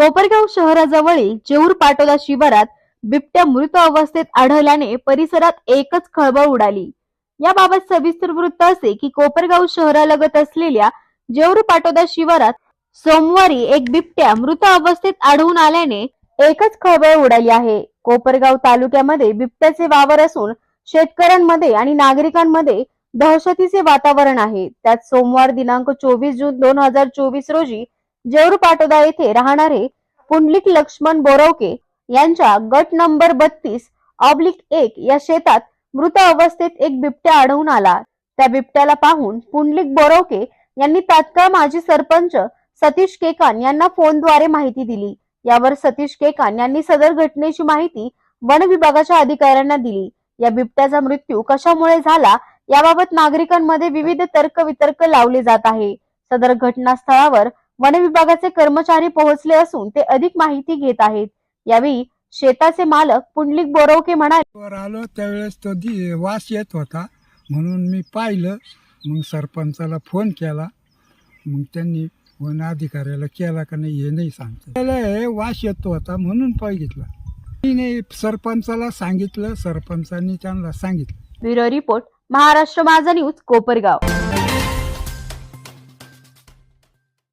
कोपरगाव शहराजवळील जेऊर पाटोदा शिवारात बिबट्या मृत अवस्थेत आढळल्याने परिसरात एकच खळबळ उडाली. याबाबत सविस्तर वृत्त असे की कोपरगाव शहरालगत असलेल्या जेऊर पाटोदा शिवारात सोमवारी एक बिबट्या मृत अवस्थेत आढळून आल्याने एकच खळबळ उडाली आहे. कोपरगाव तालुक्यामध्ये बिबट्याचे वावर असून शेतकऱ्यांमध्ये आणि नागरिकांमध्ये दहशतीचे वातावरण आहे. त्यात सोमवार दिनांक चोवीस जून दोन हजार चोवीस रोजी जेऊर पाटोदा येथे राहणारे पुंडलिक लक्ष्मण बोरवके यांच्या गट नंबर बत्तीस ऑब्लिक एक या शेतात मृत अवस्थेत एक बिबट्या आढळून आला. त्या बिबट्याला पाहून पुंडलिक बोरवके यांनी तात्काळ माजी सरपंच सतीश केकान यांना फोनद्वारे माहिती दिली. यावर सतीश केकान यांनी सदर घटनेची माहिती वन विभागाच्या अधिकाऱ्यांना दिली. या बिबट्याचा मृत्यू कशामुळे झाला याबाबत नागरिकांमध्ये विविध तर्क वितर्क लावले जात आहे. सदर घटनास्थळावर वन विभागाचे कर्मचारी पोहोचले असून ते अधिक माहिती घेत आहेत. यावेळी शेताचे मालक पुंडलिक बोरवके म्हणाले आलो त्यावेळेस तो दि वास येत होता. म्हणून मी पाहिलं. मग सरपंचाला फोन केला. मग त्यांनी वन अधिकाऱ्याला केला का नाही हे नाही सांगतो त्याला हे वास येत होता म्हणून बघितलं मी नाही सरपंचाला सांगितलं. सरपंचांनी त्यांना सांगितलं. ब्युरो रिपोर्ट महाराष्ट्र माझा न्यूज कोपरगाव.